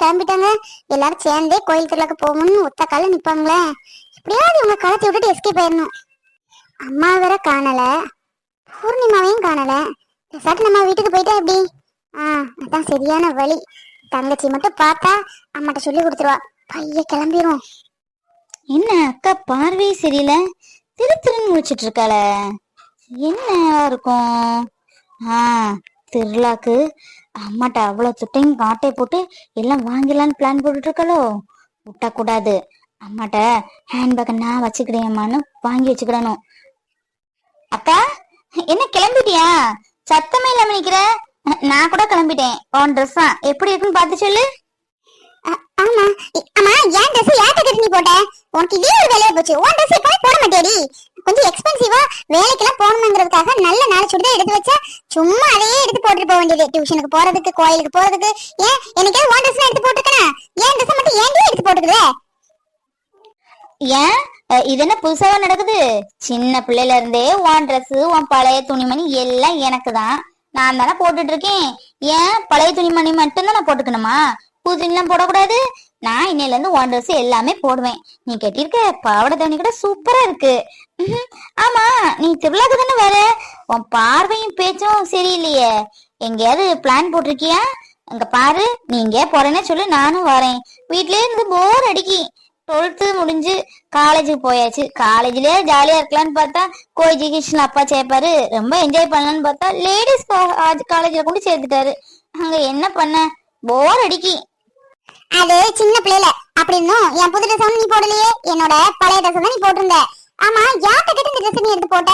கிளம்பிட்டாங்க. எல்லாரும் சேர்ந்தே கோயில் திருவிழாக்கு போகணும்னு ஒத்த கால நிப்பாங்களே எப்படியாவது இவங்க களத்தை விட்டுட்டு எஸ்கேப் ஆயிடணும். அம்மா வேற காணல. பூர்ணிமாவையும் காணல. பேசாட்டு நம்ம வீட்டுக்கு போயிட்டா எப்படி? ஆ அதான் சரியான வழி. தங்கச்சி மட்டும் பார்த்தா அம்மாட்ட சொல்லி கொடுத்துருவா. பைய கிளம்பிரும். என்ன அக்கா பார்வை சரியில்லை? திரு திருன்னு முடிச்சிட்டு இருக்காள. என்ன இருக்கும்? ஆ திருவிழாக்கு? அம்மாட்ட அவ்வளவு துட்டையும் காட்டை போட்டு எல்லாம் வாங்கிடலான்னு பிளான் போட்டுட்டு இருக்காளோ விட்டா கூடாது. அம்மாட்ட ஹேண்ட்பேக்கை நான் வச்சுக்கிறேம்மான்னு வாங்கி வச்சுக்கிடணும். அக்கா என்ன கிளம்பிட்டியா? சத்தமே இல்லாம நிக்கிற. நான் கூட கிளம்பிட்டேன். உன் ட்ரெஸ் தான் எப்படி இருக்குன்னு பார்த்து சொல்லு. ஆமா. ஆமா என் ட்ரெஸ் ஏன் கட்டி நீ போட்ட? உனக்கு இதே ஒரு வேலையா போச்சு. உன் ட்ரெஸ் எப்பவுமே போட மாட்டேடி கொஞ்சம் எக்ஸ்பென்சிவா வேலைக்கெல்லாம் போகணுங்கிறதுக்காக நல்ல நாள் சுடிதான் எடுத்து வச்சா சும்மா அதையே எடுத்து போட்டுட்டு போக வேண்டியது. டியூஷனுக்கு போறதுக்கு கோயிலுக்கு போறதுக்கு. ஏன்? எனக்கே உன் ட்ரெஸ் எடுத்து போட்டுக்கணும் ஏன் ட்ரெஸ் மட்டும் ஏன் எடுத்து போட்டுக்குற? ஏன்? இது என்ன புதுசாவா நடக்குது? சின்ன பிள்ளையில இருந்தே உன் ட்ரெஸ் உன் பழைய துணிமணி எல்லாம் எனக்கு தான். நான் தானே போட்டுட்டு இருக்கேன். ஏன்? பழைய துணிமணி மட்டும் தான் நான் போட்டுக்கணுமா? புது துணிலாம் போடக்கூடாது. நான் இன்னையில இருந்து ஒன் ட்ரெஸ் எல்லாமே போடுவேன். நீ கட்டியிருக்க பாவாடை தண்ணி கூட சூப்பரா இருக்கு. ஆமா நீ திருவிழாக்கு தானே வர? உன் பார்வையும் பேச்சும் சரியில்லையே. எங்கேயாவது பிளான் போட்டிருக்கியா? அங்க பாரு நீ எங்கேயா போறேன்னு சொல்லி நானும் வரேன். வீட்லயே இருந்து போர் அடிக்கி. டுவெல்த்து முடிஞ்சு காலேஜுக்கு போயாச்சு. காலேஜ்லயே ஜாலியா இருக்கலாம்னு பார்த்தா கோ எஜுகேஷன் அப்பா சேர்ப்பாரு ரொம்ப என்ஜாய் பண்ணலாம்னு பார்த்தா லேடிஸ் காலேஜ்ல கொண்டு சேர்த்துட்டாரு. அங்க என்ன பண்ண? போர் அடிக்கி. அது சின்ன பிள்ளைல அப்படின்னும் என் புது ட்ரெஸ் நீ போடலையே. என்னோட பழைய ட்ரெஸ் தான் நீ போட்டிருந்த. ஆமா யார்கிட்ட கிட்ட இந்த ட்ரெஸ் நீ எடுத்து போட்ட?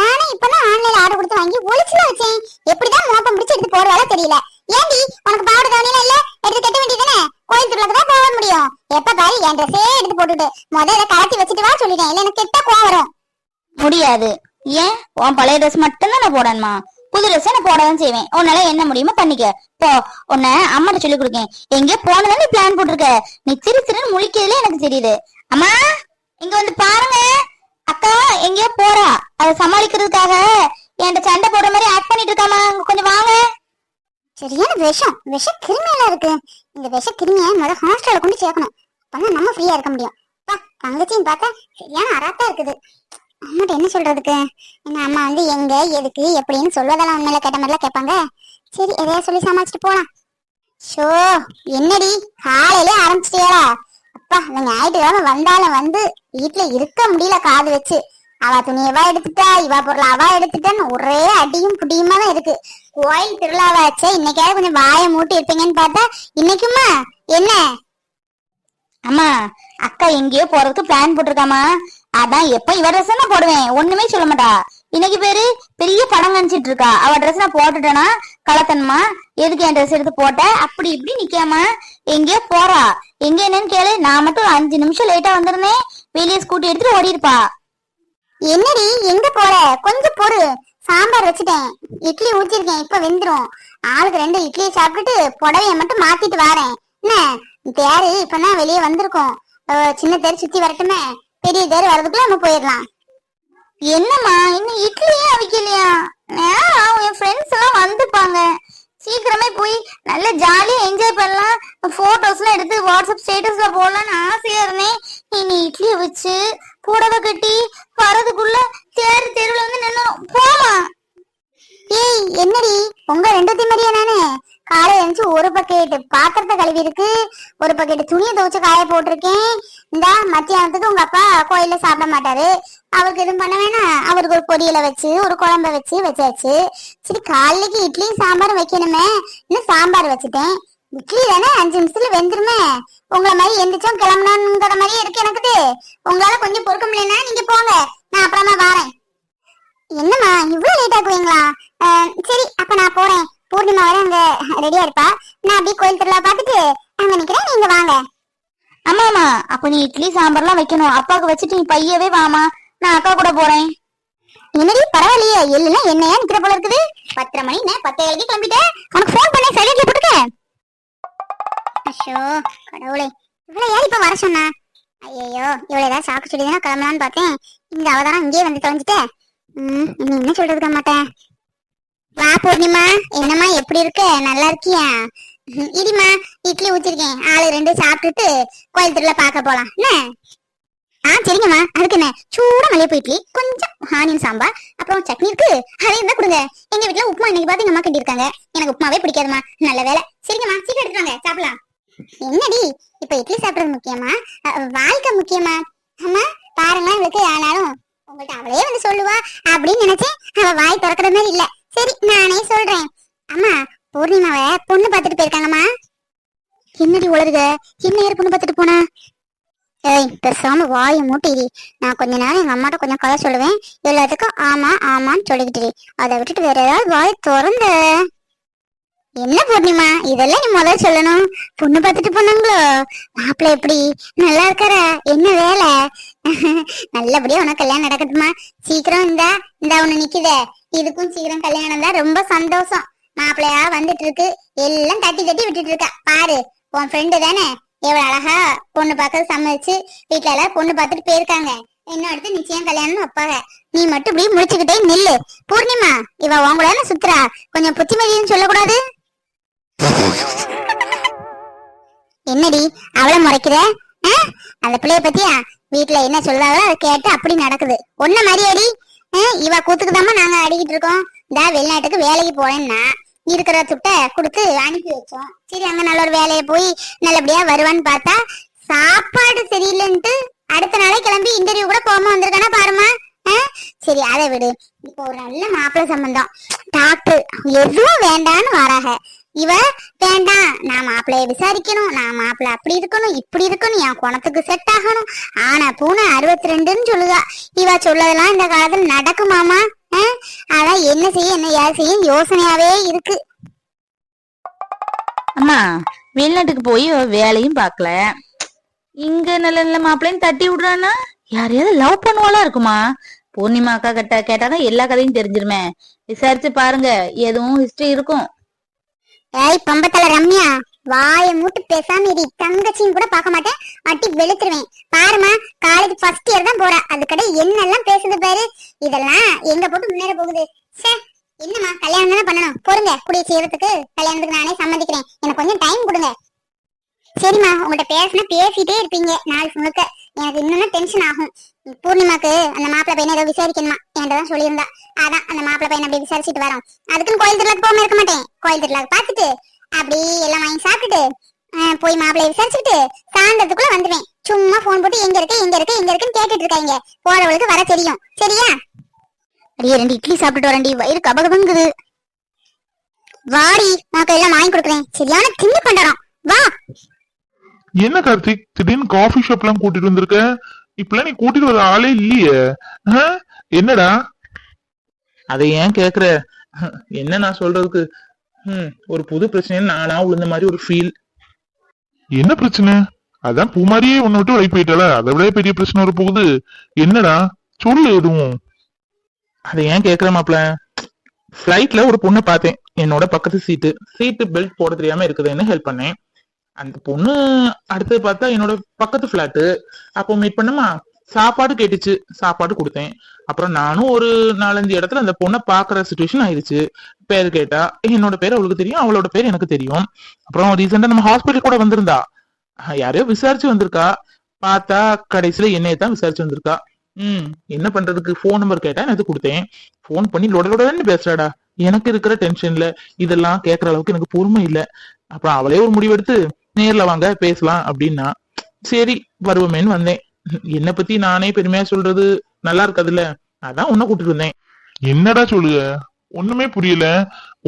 நானே இப்பதான் ஆன்லைன்ல ஆர்டர் கொடுத்து வாங்கி ஒளிச்சுல வச்சேன். எப்படிதான் மோப்பம் பிடிச்சு எடுத்து போடுறாளோ தெரியல. ஏண்டி உனக்கு பாவாடை கவனியில இல்ல? எடுத்து கட்ட வேண்டியதுதானே? கோயில் திருவிழாக்கு தான் போக முடியும். எப்ப பாரு என் ட்ரெஸ்ஸே எடுத்து போட்டுட்டு முதல்ல கலட்டி வச்சுட்டு வா சொல்லிட்டேன். இல்ல எனக்கு கெட்ட கோவம் வரும். முடியாது. ஏன்? உன் பழைய ட்ரெஸ் மட்டும்தான் நான் போடணுமா? புது ட்ரெஸ் நான் போடதான் செய்வேன். உன்னால என்ன முடியுமோ பண்ணிக்க. போ உன்னை அம்மாட்ட சொல்லி கொடுக்கேன். எங்க போனதான் நீ பிளான் போட்டிருக்க. நீ சிறு திருன்னு முழிக்கிறதுல எனக்கு தெரியுது. அம்மா இங்க வந்து பாருங்க. அக்கா எங்கேயோ போறா. அதை சமாளிக்கிறதுக்காக என்கிட்ட சண்டை போடுற மாதிரி ஆக்ட் பண்ணிட்டு இருக்காமா அங்க கொஞ்சம் வாங்க. சரியான விஷம். விஷ கிருமியெல்லாம் இருக்கு. இந்த விஷ கிருமியை முதல்ல ஹாஸ்டல்ல கொண்டு சேர்க்கணும். அப்பதான் நம்ம ஃப்ரீயா இருக்க முடியும். பா தங்கச்சியும் பார்த்தா சரியான அராத்தா இருக்குது. அம்மாட்ட என்ன சொல்றதுக்கு? என்ன அம்மா வந்து எங்க எதுக்கு எப்படின்னு சொல்வதெல்லாம் உண்மையில கேட்ட மாதிரிலாம் கேட்பாங்க. சரி எதையா சொல்லி சமாளிச்சுட்டு போலாம். ஷோ என்னடி? காலையிலே ஆரம்பிச்சிட்டியாடா? அப்பா இந்த ஞாயிற்றுக்கிழமை வந்தாலும் வந்து வீட்டுல இருக்க முடியல காது வச்சு. அவ துணி எடுத்துட்டா இவா பொருள் அவா எடுத்துட்டான்னு ஒரே அடியும் புடியுமா தான் இருக்கு. கோயில் திருவிழாவாச்சே இன்னைக்காவது கொஞ்சம் வாயை மூட்டி இருப்பீங்கன்னு பார்த்தா இன்னைக்குமா? என்ன? அம்மா அக்கா எங்கேயோ போறதுக்கு பிளான் போட்டிருக்காமா அதான் எப்ப இவ ட்ரெஸ் நான் போடுவேன் ஒண்ணுமே சொல்ல மாட்டா. இன்னைக்கு பேரு பெரிய படம் நினைச்சிட்டு இருக்கா. அவ ட்ரெஸ் நான் போட்டுட்டேனா? கலத்தனமா எதுக்கு என் ட்ரெஸ் எடுத்து போட்ட? அப்படி இப்படி நிக்காம எங்கேயோ போறா. எங்க என்னன்னு கேளு. நான் மட்டும் அஞ்சு நிமிஷம் லேட்டா வந்திருந்தேன். வெளியே ஸ்கூட்டி எடுத்துட்டு ஓடி இருப்பா என்னடி எங்க போற? கொஞ்சம் பொறு. சாம்பார் வச்சுட்டேன். இட்லி ஊத்திருக்கேன் இப்ப வெந்துரும். ஆளுக்கு ரெண்டு இட்லியை சாப்பிட்டுட்டு புடவைய மட்டும் மாத்திட்டு வரேன். என்ன? தேரு இப்பதான் வெளியே வந்திருக்கோம். சின்ன தேர் சுத்தி வரட்டுமே. பெரிய தேர் வர்றதுக்குள்ள நம்ம போயிடலாம். என்னம்மா இன்னும் இட்லியே அவிக்கலையா? நேரம் என் ஃப்ரெண்ட்ஸ் எல்லாம் வந்துப்பாங்க. சீக்கிரமே போய் நல்லா ஜாலியா என்ஜாய் பண்ணலாம். போட்டோஸ்லாம் எடுத்து வாட்ஸ்அப் ஸ்டேட்டஸ்ல போடலாம்னு ஆசையா இருந்தேன். இனி இட்லியை வச்சு புடவை கட்டி வரதுக்குள்ள தேர் தெருவுல வந்து நின்னோம். போமா ஏய் என்னடி? உங்க ரெண்டு மாதிரியா நானு? காலை எழுந்துச்சு ஒரு பக்கெட் பாத்திரத்தை கழுவி இருக்கு ஒரு பக்கெட் துணியை துவைச்சு காய போட்டிருக்கேன். இந்த மத்தியானத்துக்கு உங்க அப்பா கோயில சாப்பிட மாட்டாரு. அவருக்கு எதுவும் பண்ண வேணாம். அவருக்கு ஒரு பொரியலை வச்சு ஒரு குழம்ப வச்சு வச்சாச்சு. சரி காலைக்கு இட்லி சாம்பார் வைக்கணுமே. இன்னும் சாம்பார் வச்சுட்டேன். இட்லி தானே? அஞ்சு நிமிஷத்துல வெந்துருமே. உங்களை மாதிரி எந்திரிச்சோம் கிளம்பணுங்கிற மாதிரி இருக்கு எனக்கு உங்களால கொஞ்சம் பொறுக்க முடியலன்னா நீங்க போங்க. நான் அப்புறமா வரேன். என்னம்மா இவ்வளவு லேட் ஆக்குவீங்களா? சரி அப்ப நான் போறேன். பூர்ணிமா வர அங்க ரெடியா இருப்பா. நான் அப்படியே கோயில் திருவிழா பார்த்துட்டு அங்க நிக்கிறேன். நீங்க வாங்க. ஆமா ஆமா அப்ப நீ இட்லி சாம்பார்லாம் வைக்கணும். அப்பாவுக்கு வச்சுட்டு நீ பையவே வாமா நான் அக்கா கூட போறேன். என்னடி பரவாயில்லையே. எல்லாம் என்னையா நிக்கிற போல இருக்குது? பத்தரை மணி நான் பத்தே எழுதி கிளம்பிட்டேன் உனக்கு ஃபோன் பண்ணி சைலண்ட்ல போட்டுக்க. அஷோ கடவுளே. இவ்வளவு யார் இப்ப வர சொன்னா? ஐயோ இவ்வளவு ஏதாவது சாக்கு சொல்லிதானே கிளம்பலான்னு பார்த்தேன். இந்த அவதாரம் இங்கேயே வந்து தொலைஞ்சிட்டேன் ம் நீ என்ன சொல்றதுக்க மாட்டேன் வா பூர்ணிமா. என்னம்மா எப்படி இருக்க? நல்லா இருக்கியா? இடிமா இட்லி ஊத்திருக்கேன். ஆளு ரெண்டு சாப்பிட்டுட்டு கோயில் திருவிழா பார்க்க போலாம். என்ன? ஆ சரிங்கம்மா. அதுக்கு என்ன? சூட மல்லிகைப்பூ இட்லி கொஞ்சம் ஆனியன் சாம்பார் அப்புறம் சட்னி இருக்கு. அதே இருந்தா கொடுங்க. எங்க வீட்டுல உப்புமா இன்னைக்கு பார்த்து எங்க அம்மா கட்டி இருக்காங்க எனக்கு உப்புமாவே பிடிக்காதுமா நல்ல வேலை. சரிங்கம்மா சீக்கிரம் எடுத்துருவாங்க சாப்பிடலாம். என்னடி? இப்ப இட்லி சாப்பிடுறது முக்கியமா? வாழ்க்கை முக்கியமா? அம்மா பாருங்க இவளுக்கு ஆனாலும் உங்கள்ட்ட அவளே வந்து சொல்லுவா அப்படின்னு நினைச்சேன். அவ வாய் திறக்கிற மாதிரி இல்ல. சரி நானே சொல்றேன். அம்மா பூர்ணிமாவை பொண்ணு பார்த்துட்டு போயிருக்காங்கம்மா. என்னடி உளருக என்ன யார் பொண்ணு பார்த்துட்டு போனா? ஏய் பேசாம வாயை மூட்டிடி. நான் கொஞ்ச நேரம் எங்க அம்மாட்ட கொஞ்சம் கதை சொல்லுவேன். எல்லாத்துக்கும் ஆமா ஆமான்னு சொல்லிக்கிட்டு அதை விட்டுட்டு வேற ஏதாவது வாய் திறந்த. என்ன பூர்ணிமா? இதெல்லாம் நீ முதல்ல சொல்லணும். பொண்ணு பார்த்துட்டு போனாங்களோ? மாப்பிள்ளை எப்படி? நல்லா இருக்காரா? என்ன வேலை? நல்லபடியா உனக்கு கல்யாணம் நடக்கட்டுமா? சீக்கிரம் இந்தா இந்தா ஒண்ணு நிக்குதே. இதுக்கும் சீக்கிரம் கல்யாணம் தான் ரொம்ப சந்தோஷம். மாப்பிள்ளையா வந்துட்டு இருக்கு எல்லாம் தட்டி தட்டி விட்டுட்டு இருக்கா பாரு உன் ஃப்ரெண்டு தானே? எவ்வளவு அழகா பொண்ணு பார்க்க சம்மதிச்சு வீட்டுல எல்லாம் பொண்ணு பார்த்துட்டு போயிருக்காங்க. இன்னும் அடுத்து நிச்சயம் கல்யாணம் வைப்பாங்க. நீ மட்டும் இப்படி முடிச்சுக்கிட்டே நில்லு. பூர்ணிமா இவ உங்களால சுத்துறா? கொஞ்சம் புத்திமதின்னு சொல்லக்கூடாது? என்னடி அவளை முறைக்கிற? அந்த பிள்ளைய பத்தியா? வீட்டுல என்ன சொல்றாங்களோ அதை கேட்டு அப்படி நடக்குது. ஒன்ன மாதிரியாடி? ஆ, இவ கூத்துக்குதாம்மா நாங்க அடிக்கிட்டு இருக்கோம். இந்த வெளிநாட்டுக்கு வேலைக்கு போறேன்னா இருக்கிற துட்டை கொடுத்து அனுப்பி வச்சோம். சரி அங்க நல்ல ஒரு வேலையை போய் நல்லபடியா வருவான்னு பார்த்தா சாப்பாடு சரியில்லைன்ட்டு அடுத்த நாளே கிளம்பி இன்டர்வியூ கூட போகாம வந்திருக்கானா பாருமா சரி அதை விடு. இப்போ ஒரு நல்ல மாப்பிள்ளை சம்பந்தம். டாக்டர் எதுவும் வேண்டான்னு வராக. இவ வேண்டாம் நான் மாப்பிள்ளைய விசாரிக்கணும். நான் மாப்பிள்ளை அப்படி இருக்கணும் இப்படி இருக்கணும். என் குணத்துக்கு செட் ஆகணும். ஆனா பூனை அறுபத்தி ரெண்டுன்னு சொல்லுதா. இவ சொல்லதெல்லாம் இந்த காலத்துல நடக்குமாமா அதான் என்ன செய்ய என்ன யார் செய்ய யோசனையாவே இருக்கு. அம்மா வெளிநாட்டுக்கு போய் வேலையும் பார்க்கல. இங்க நல்ல நல்ல மாப்பிள்ளையும் தட்டி விடுறான்னா யாரையாவது லவ் பண்ணுவாளா இருக்குமா? பூர்ணிமா அக்கா கிட்ட கேட்டாதான் எல்லா கதையும் தெரிஞ்சிருமே. விசாரிச்சு பாருங்க எதுவும் ஹிஸ்டரி இருக்கும். ஏய் பம்பத்தல ரம்யா. வாய மூட்டு பேசாம இரு. தங்கச்சியும் கூட பார்க்க மாட்டேன். அட்டி வெளுத்துருவேன். பாருமா காலேஜ் ஃபர்ஸ்ட் இயர் தான் போறா. அதுக்கடை என்னெல்லாம் பேசுது பாரு. இதெல்லாம் எங்க போட்டு முன்னேற போகுது? சே என்னம்மா கல்யாணம் தானே பண்ணணும்? பொறுங்க கூடிய செய்யறதுக்கு கல்யாணத்துக்கு நானே சம்மதிக்கிறேன். எனக்கு கொஞ்சம் டைம் கொடுங்க. சரிம்மா உங்கள்கிட்ட பேசினா பேசிட்டே இருப்பீங்க. நாலு முழுக்க. எனக்கு இன்னும் டென்ஷன் ஆகும். பூர்ணிமாக்கு அந்த மாப்பிள்ள பையனை ஏதோ விசாரிக்கணுமா? என்கிட்ட தான் சொல்லியிருந்தா. அதான் அந்த மாப்பிள்ள பையனை அப்படியே விசாரிச்சுட்டு வரோம். அதுக்குன்னு கோயில் திருவிழாக்கு போகாம இருக்க மாட்டேன். கோயில் திருவிழாக்கு பார்த்துட்டு அப்படி எல்லாம் வாங்கி சாப்பிட்டுட்டு போய் மாப்பிள்ளைய விசாரிச்சுட்டு சாயந்தரத்துக்குள்ள வந்துடுவேன் சும்மா போன் போட்டு எங்க இருக்கு எங்க இருக்கு எங்க இருக்குன்னு கேட்டுட்டு இருக்காங்க போறவளுக்கு வர தெரியும். சரியா? அடியே ரெண்டு இட்லி சாப்பிட்டுட்டு வரேன்டி. வயிறு கபகபங்குது. வாடி உனக்கு எல்லாம் வாங்கி கொடுக்குறேன். சரியான திண்டு பண்றோம் வா. என்ன கார்த்திக்? திடீர்னு காஃபி ஷாப் எல்லாம் கூட்டிட்டு வந்திருக்க? இப்பெல்லாம் நீ கூட்டிட்டு வர ஆளே இல்லையே? என்னடா? அதை ஏன் கேக்குற? என்ன நான் சொல்றதுக்கு? ஹம், ஒரு புது பிரச்சனை நானா உளுந்த மாதிரி ஒரு ஃபீல் என்ன பிரச்சனை? அதான் பூமாரியே உன்னை விட்டு விலை போயிட்டால. அதை விட பெரிய பிரச்சனை வர போகுது. என்னடா? சொல்லு எதுவும். அதை ஏன் கேக்குற மாப்ள ஃபிளைட்ல ஒரு பொண்ணை பார்த்தேன். என்னோட பக்கத்து சீட்டு சீட்டு பெல்ட் போட தெரியாம இருக்குதுன்னு ஹெல்ப் பண்ணேன்? அந்த பொண்ணு அடுத்து பார்த்தா என்னோட பக்கத்து ஃபிளாட்டு அப்போ மீட் பண்ணமா சாப்பாடு கேட்டுச்சு. சாப்பாடு கொடுத்தேன். அப்புறம் நானும் ஒரு நாலஞ்சு இடத்துல அந்த பொண்ணை பாக்குற சுச்சுவேஷன் ஆயிருச்சு பேர் கேட்டா என்னோட பேர் அவளுக்கு தெரியும் அவளோட பேர் எனக்கு தெரியும். அப்புறம் ரீசெண்டா நம்ம ஹாஸ்பிட்டல் கூட வந்திருந்தா. யாரையோ விசாரிச்சு வந்திருக்கா. பார்த்தா கடைசியில என்னைய தான் விசாரிச்சு வந்திருக்கா. ம் என்ன பண்றதுக்கு? ஃபோன் நம்பர் கேட்டா எனக்கு கொடுத்தேன். ஃபோன் பண்ணி லொடலுடன்னு பேசுறாடா. எனக்கு இருக்கிற டென்ஷன்ல இதெல்லாம் கேட்கற அளவுக்கு எனக்கு பொறுமை இல்ல. அப்புறம் அவளே ஒரு முடிவெடுத்து நேர்ல வாங்க பேசலாம் அப்படின்னா. சரி வருவோமேன்னு வந்தேன். என்ன பத்தி நானே பெருமையா சொல்றது நல்லா இருக்காதுல்ல? அதான் உன்னை கூட்டிட்டு வந்தேன் என்னடா சொல்லுக? ஒண்ணுமே புரியல.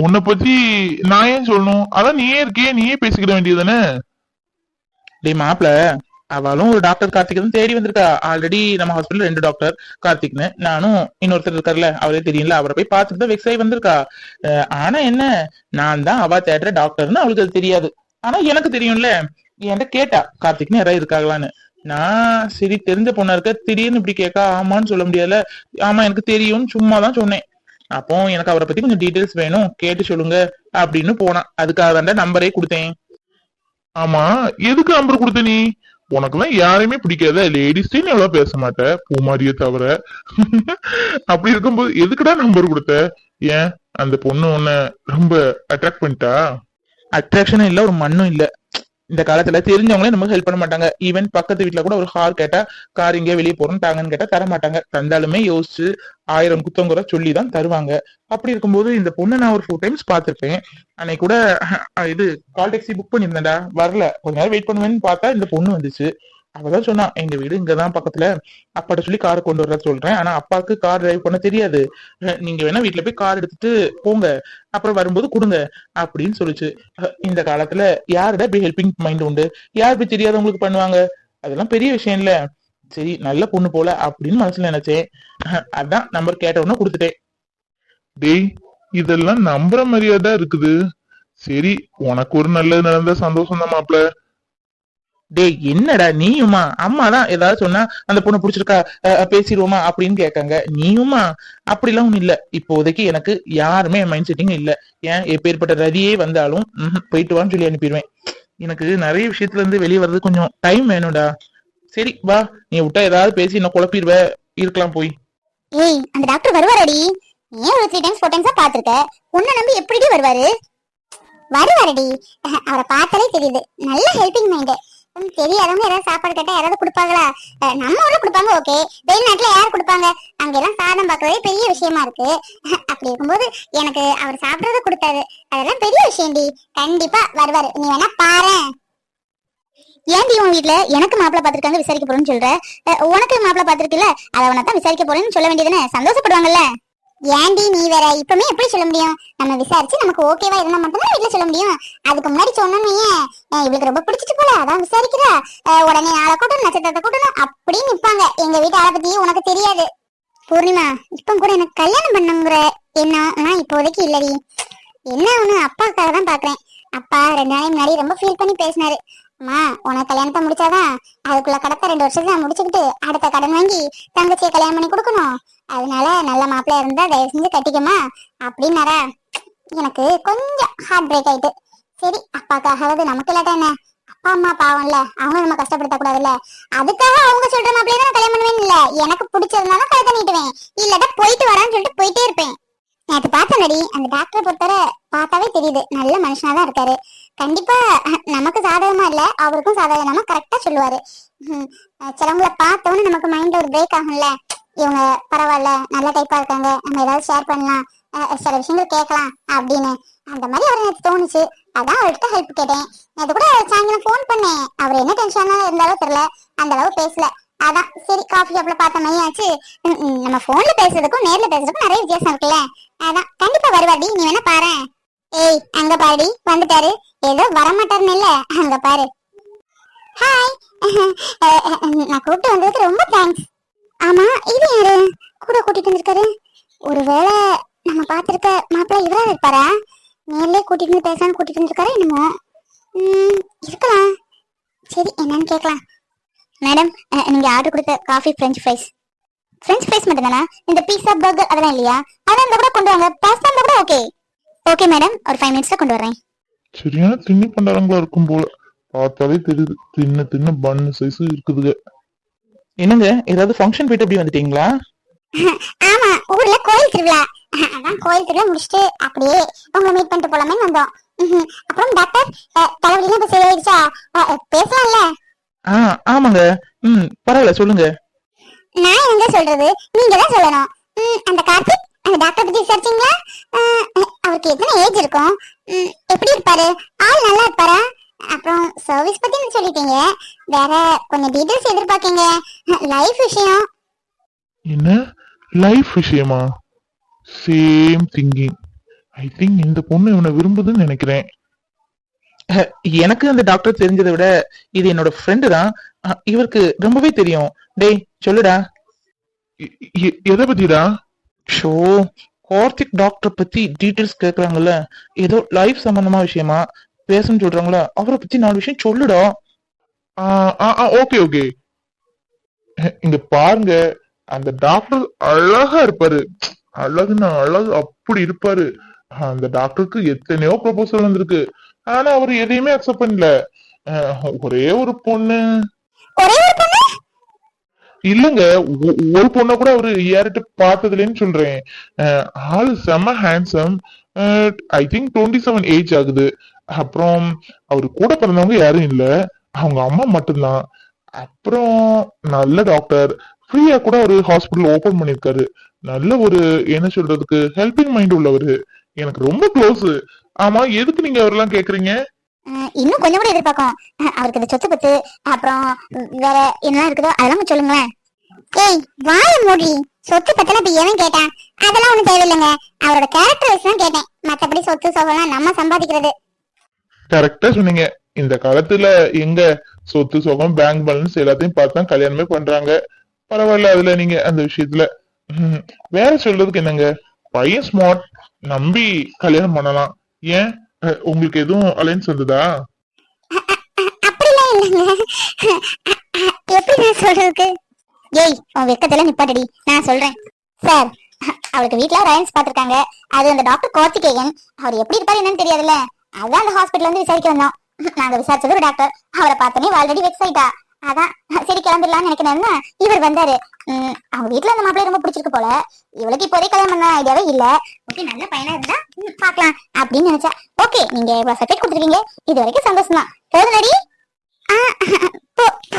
உன்னை பத்தி நான் ஏன் சொல்லணும்? அதான் நீயே இருக்கியே நீயே பேசிக்கிட வேண்டியதுதானே? டேய் மாப்ள அவளும் ஒரு டாக்டர் கார்த்திக் தான் தேடி வந்திருக்கா. ஆல்ரெடி நம்ம ஹாஸ்பிட்டல் ரெண்டு டாக்டர் கார்த்திக்னு. நானும் இன்னொருத்தர் இருக்கார்ல அவரே தெரியும்ல அவரை போய் பார்த்துட்டு தான் வெக்ஸ் ஆகி வந்திருக்கா. ஆனா என்ன? நான் தான் அவ தேடுற டாக்டர்னு அவளுக்கு அது தெரியாது. ஆனா எனக்கு தெரியும்ல. என்கிட்ட கேட்டா கார்த்திக்னு யாராவது இருக்காங்களான்னு. நான் சரி தெரிஞ்ச பொண்ணா இருக்க திடீர்னு இப்படி கேட்கா ஆமான்னு சொல்ல முடியல ஆமா எனக்கு தெரியும்னு சும்மா தான் சொன்னேன். அப்போ எனக்கு அவரை பத்தி கொஞ்சம் டீடைல்ஸ் வேணும். கேட்டு சொல்லுங்க அப்படின்னு போனான். அதுக்காக தான் நம்பரே கொடுத்தேன். ஆமா எதுக்கு நம்பர் கொடுத்த நீ? உனக்குலாம் யாரையுமே பிடிக்காத லேடிஸ்டே நீ பேச மாட்ட பூமாரிய தவிர. அப்படி இருக்கும்போது எதுக்குடா நம்பர் கொடுத்த? ஏன்? அந்த பொண்ணு உன்ன ரொம்ப அட்ராக்ட் பண்ணிட்டா? அட்ராக்ஷனும் இல்ல ஒரு மண்ணும் இல்ல. இந்த காலத்துல தெரிஞ்சவங்களே நமக்கு ஹெல்ப் பண்ண மாட்டாங்க. ஈவன் பக்கத்து வீட்டுல கூட ஒரு கார் கேட்டா கார் எங்கேயோ வெளியே போறோம் தாங்கன்னு கேட்டா தர மாட்டாங்க தந்தாலுமே யோசிச்சு ஆயிரம் குத்தங்குற சொல்லி தான் தருவாங்க. அப்படி இருக்கும்போது இந்த பொண்ணை நான் ஒரு ஃபோர் டைம்ஸ் பார்த்திருப்பேன். அன்னைக்கு கூட இது கால் டாக்ஸி புக் பண்ணியிருந்தேன்டா. வரல. கொஞ்ச நேரம் வெயிட் பண்ணுவேன்னு பார்த்தா இந்த பொண்ணு வந்துச்சு. அவதான் சொன்னா எங்க வீடு இங்கதான் பக்கத்துல. அப்பாட்ட சொல்லி காரை கொண்டு வர சொல்றேன். ஆனா அப்பாவுக்கு கார் டிரைவ் பண்ண தெரியாது. நீங்க வேணா வீட்டுல போய் கார் எடுத்துட்டு போங்க. அப்புறம் வரும்போது கொடுங்க. அப்படின்னு சொல்லிச்சு. இந்த காலத்துல யாருடா இப்படி ஹெல்பிங் மைண்ட் உண்டு? யார் இப்படி தெரியாதவங்களுக்கு பண்ணுவாங்க? அதெல்லாம் பெரிய விஷயம் இல்ல. சரி நல்ல பொண்ணு போல அப்படின்னு மனசுல நினைச்சேன். அதான் நம்பர் கேட்டவொடனே கொடுத்துட்டேன். டேய் இதெல்லாம் நம்புற மாதிரியா தான் இருக்குது. சரி உனக்கு ஒரு நல்லது நடந்த சந்தோஷம் தான் மாப்பிள்ள டேய் என்னடா நீயுமா? அம்மா தான் ஏதாவது சொன்னா அந்த பொண்ணு பிடிச்சிருக்கா அஹ், பேசிடுவோமா அப்படின்னு கேட்காங்க. நீயுமா? அப்படிலாம் ஒன்றும் இல்ல. இப்போதைக்கு எனக்கு யாருமே என் மைண்ட் செட்டிங் இல்ல. ஏன்? எப்பேற்பட்ட ரதியே வந்தாலும் போயிட்டு வான்னு சொல்லி அனுப்பிடுவேன். எனக்கு நிறைய விஷயத்துல இருந்து வெளியே வர்றது கொஞ்சம் டைம் வேணும்டா. சரி வா. நீ விட்டா ஏதாவது பேசி என்ன குழப்பிடுவ? இருக்கலாம் போய். ஏய் அந்த டாக்டர் வருவாரடி. ஏன் ஒரு த்ரீ டைம்ஸ் ஃபோர் டைம்ஸா பாத்துருக்க உன்னை நம்பி எப்படிடி வருவாரு? வருவாரடி. அவரை பார்த்தாலே தெரியுது. நல்ல ஹெல்பிங் மைண்ட் தெரியாதவங்க யாராவது சாப்பாடு கேட்டா யாராவது கொடுப்பாங்களா? நம்ம ஊர்ல கொடுப்பாங்க ஓகே. வெளிநாட்டுல யார் கொடுப்பாங்க? அங்க எல்லாம் சாதம் பார்க்கறதே பெரிய விஷயமா இருக்கு. அப்படி இருக்கும்போது எனக்கு அவர் சாப்பிடறது கொடுத்தாரு. அதெல்லாம் பெரிய விஷயம்டி. கண்டிப்பா வருவாரு. நீ வேணா பாரு ஏன்டி உன் வீட்ல எனக்கு மாப்பிள்ள பாத்திருக்காங்க விசாரிக்க போறேன்னு சொல்ற? உனக்கு மாப்பிள்ள பாத்திருக்குல்ல அத அவனை தான் விசாரிக்க போறேன்னு சொல்ல வேண்டியதுன்னு சந்தோஷப்படுவாங்கல்ல? ஏன்டி நீ வேற? இப்பவுமே எப்படி சொல்ல முடியும்? நம்ம விசாரிச்சு நமக்கு ஓகேவா இருந்தா மட்டும்தான் வீட்ல சொல்ல முடியும். அதுக்கு முன்னாடி சொன்னோன்னு இவளுக்கு ரொம்ப பிடிச்சிட்டு போல. அதான் விசாரிக்கிறா. அஹ் உடனே ஆளை கூட்டணும் நட்சத்திரத்தை கூட்டணும் அப்படின்னு நிப்பாங்க. எங்க வீட்டு ஆளை பத்தி உனக்கு தெரியாது. பூர்ணிமா இப்ப கூட எனக்கு கல்யாணம் பண்ணுங்கிற என்ன நான் இப்போதைக்கு இல்லடி. என்ன ஒண்ணு அப்பாக்காக தான் பாக்குறேன். அப்பா ரெண்டு நாளைக்கு முன்னாடி ரொம்ப ஃபீல் பண்ணி பேசினாரு. அம்மா உனக்கு கல்யாணத்தை முடிச்சாதான் அதுக்குள்ள கடத்த ரெண்டு வருஷத்துல முடிச்சுக்கிட்டு அடுத்த கடன் வாங்கி தங்கச்சியை கல்யாணம் பண்ணி கொடுக்கணும். அதனால நல்ல மாப்பிள்ளை இருந்தா தயவு செஞ்சு கட்டிக்கமா அப்படின்னாரா? எனக்கு கொஞ்சம் ஹார்ட் பிரேக் ஆயிட்டு. சரி அப்பாக்காகவது நமக்கு இல்லாட்டா என்ன? அப்பா அம்மா பாவம்ல. அவங்க நம்ம கஷ்டப்படுத்த கூடாதுல்ல. அதுக்காக அவங்க சொல்ற மாப்பிள்ளைய தான் கல்யாணம் பண்ணுவேன் இல்ல. எனக்கு பிடிச்சிருந்தாலும் கழுத்த நீட்டுவேன் இல்லாட்டா போயிட்டு வரான்னு சொல்லிட்டு போயிட்டே இருப்பேன். நேற்று பார்த்தேன்டி அந்த டாக்டரை பொறுத்தவரை பார்த்தாவே தெரியுது. நல்ல மனுஷனா தான் இருக்காரு. கண்டிப்பா நமக்கு சாதகமா இல்ல அவருக்கும் சாதகமா கரெக்டா சொல்லுவாரு. சிலவங்களை சிலவங்கள நமக்கு மைண்ட்ல ஒரு பிரேக் ஆகும்ல. இவங்க பரவாயில்ல நல்ல டைப்பா இருக்காங்க. நம்ம ஏதாவது ஷேர் பண்ணலாம். சில விஷயங்கள் கேட்கலாம் அப்படின்னு. அந்த மாதிரி அவர் எனக்கு தோணுச்சு. அதான் அவர்கிட்ட ஹெல்ப் கேட்டேன். அது கூட சாயங்காலம் ஃபோன் பண்ணேன். அவர் என்ன டென்ஷனா இருந்தாலும் தெரியல. அந்த அளவு பேசல. அதான் சரி காஃபி ஷாப்ல பார்த்த மாதிரி ஆச்சு. நம்ம போன்ல பேசுறதுக்கும் நேர்ல பேசுறதுக்கும் நிறைய வித்தியாசம் இருக்குல்ல. அதான் கண்டிப்பா வருவாடி. நீ வேணா பாரு. ஏய் அங்க பாருடி. வந்துட்டாரு. ஏதோ வரமாட்டாருன்னு இல்ல அங்க பாரு. ஹாய் நான் கூப்பிட்டு வந்ததுக்கு ரொம்ப தேங்க்ஸ் ஆமா இது யாரு? கூட கூட்டிட்டு வந்திருக்காரு. ஒருவேளை நம்ம பார்த்திருக்க மாப்பிள்ளை இவரா இருப்பாரா? நேர்லயே கூட்டிட்டு வந்து பேசாம கூட்டிட்டு வந்திருக்காரு என்னமோ? உம் இருக்கலாம். சரி என்னன்னு கேட்கலாம். மேடம் நீங்க ஆர்டர் கொடுத்த coffee French fries French fries மட்டும் தானா இந்த பீஸா பர்கர் அதெல்லாம் இல்லையா? அதான் இந்த கூட கொண்டு வாங்க. பாஸ்தா இருந்தா கூட ஓகே ஓகே மேடம். ஒரு ஃபைவ் மினிட்ஸ்ல கொண்டு வரேன் சரியான திண்ணி பண்டாரங்களா இருக்கும் போல. பார்த்தாலே தெரியுது. தின்ன தின்ன பண்ணு சைஸ் இருக்குதுங்க. என்னங்க? ஏதாவது ஃபங்க்ஷன் போயிட்டு அப்படி வந்துட்டீங்களா? ஆமா ஊர்ல கோயில் திருவிழா. அதான் கோயில் திருவிழா முடிச்சுட்டு அப்படியே உங்களை மீட் பண்ணிட்டு போலாமே வந்தோம். அப்புறம் டாக்டர் தலைவலிலாம் இப்ப சரியாயிடுச்சா? பேசலாம்ல? ஆ ஆமாங்க. ம் பரவாயில்ல சொல்லுங்க. நான் எங்க சொல்றது? நீங்க தான் சொல்லணும். அந்த கார்த்திக் அந்த டாக்டர் பத்தி விசாரிச்சீங்களா? அவருக்கு எத்தனை ஏஜ் இருக்கும்? எப்படி இருப்பாரு? ஆள் நல்லா இருப்பாரா? அப்புறம் சர்வீஸ் பத்தி சொல்லிட்டீங்க. வேற கொஞ்சம் டீடைல்ஸ் எதிர்பார்க்கீங்க. லைஃப் விஷயம். என்ன? லைஃப் விஷயமா? சேம் திங்கிங் ஐ திங்க் இந்த பொண்ணு இவனை விரும்புதுன்னு நினைக்கிறேன். எனக்கு அந்த டாக்டர் தெரிஞ்சதை விட இது என்னோட ஃப்ரெண்டு தான். இவருக்கு ரொம்பவே தெரியும். டேய் சொல்லுடா. எதை பத்திடா? ஷோ கார்த்திக் டாக்டர் பத்தி டீடைல்ஸ் கேக்குறாங்கல்ல. ஏதோ லைஃப் சம்பந்தமா விஷயமா? பேசணும்னு சொல்றாங்களா? அவரை பத்தி நாலு விஷயம் சொல்லுடா. ஓகே ஓகே இங்க பாருங்க. அந்த டாக்டர் அழகா இருப்பாரு. அழகுன்னா அழகு அப்படி இருப்பாரு. அந்த டாக்டருக்கு எத்தனையோ ப்ரொபோசல் வந்திருக்கு. ஆனா அவர் எதையுமே அக்செப்ட் பண்ணல. ஒரே ஒரு பொண்ணு. இல்லங்க ஒரு பொண்ணை கூட அவரு ஏறிட்டு பார்த்ததுலன்னு சொல்றேன். ஆளு செம்ம handsome I think twenty seven age ஆகுது. அப்புறம் அவரு கூட பிறந்தவங்க யாரும் இல்ல. அவங்க அம்மா மட்டும்தான். அப்புறம் நல்ல டாக்டர் ஃப்ரீயா கூட ஒரு ஹாஸ்பிட்டல் ஓபன் பண்ணிருக்காரு. நல்ல ஒரு என்ன சொல்றதுக்கு ஹெல்பிங் மைண்ட் உள்ளவரு. எனக்கு ரொம்ப க்ளோஸ் ஆமா எதுக்கு நீங்க அவரெல்லாம் கேக்குறீங்க? இன்னும் கொஞ்சம் கூட எதிர்பார்க்கும். அவருக்கு இந்த சொத்து பத்து அப்புறம் வேற என்னெல்லாம் இருக்குதோ அதெல்லாம் சொல்லுங்களேன். ஏய் வாய மூடி. சொத்து பத்தல இப்ப எவன் கேட்டான்? அதெல்லாம் ஒண்ணும் தேவையில்லைங்க. அவரோட கேரக்டர் வைஸ் தான் கேட்டேன். மத்தபடி சொத்து சோகம்லாம் நம்ம சம்பாதிக்கிறது. கரெக்டா சொன்னீங்க. இந்த காலத்துல எங்க சொத்து சுகம் பேங்க் பேலன்ஸ் எல்லாத்தையும் பார்த்து தான் கல்யாணமே பண்றாங்க. பரவாயில்ல அதுல நீங்க அந்த விஷயத்துல. வேற சொல்றதுக்கு என்னங்க? பையன் ஸ்மார்ட் நம்பி கல்யாணம் பண்ணலாம். ஏன்? உங்களுக்கு எதுவும் அலைன்ஸ் வந்ததா? அப்படிலாம் எப்படி நான் சொல்றதுக்கு? ஏய் உன் வெக்கத்துல நிப்பாட்டடி. நான் சொல்றேன். சார் அவளுக்கு வீட்ல ரயன்ஸ் பாத்திருக்காங்க அது அந்த டாக்டர் கார்த்திகேயன். அவர் எப்படி இருப்பாரு என்னன்னு தெரியாதுல்ல. அதான் அந்த ஹாஸ்பிட்டல் வந்து விசாரிக்க வந்தோம். நாங்க விசாரிச்சது ஒரு டாக்டர் அவரை பார்த்தோன்னே ஆல்ரெடி வெக்ஸ் ஆயிட்டா. அதான் சரி கிளம்பிடலாம்னு நினைக்கிறேன்னா இவர் வந்தாரு. உம், அவங்க வீட்டுல அந்த மாப்பிள்ளை ரொம்ப பிடிச்சிருக்கு போல. இவளுக்கு இப்போதே கல்யாணம் பண்ண ஐடியாவே இல்ல. ஓகே நல்ல பையனா இருந்தா பாக்கலாம் அப்படின்னு நினைச்சா. ஓகே நீங்க இவ்வளவு சர்டிஃபிகேட் கொடுத்துருக்கீங்க இது வரைக்கும் சந்தோஷம் தான் போதும்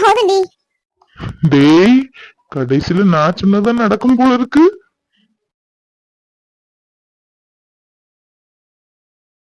போதும் டேய் கடைசியில நான் சொன்னதான் நடக்கும் போல இருக்கு.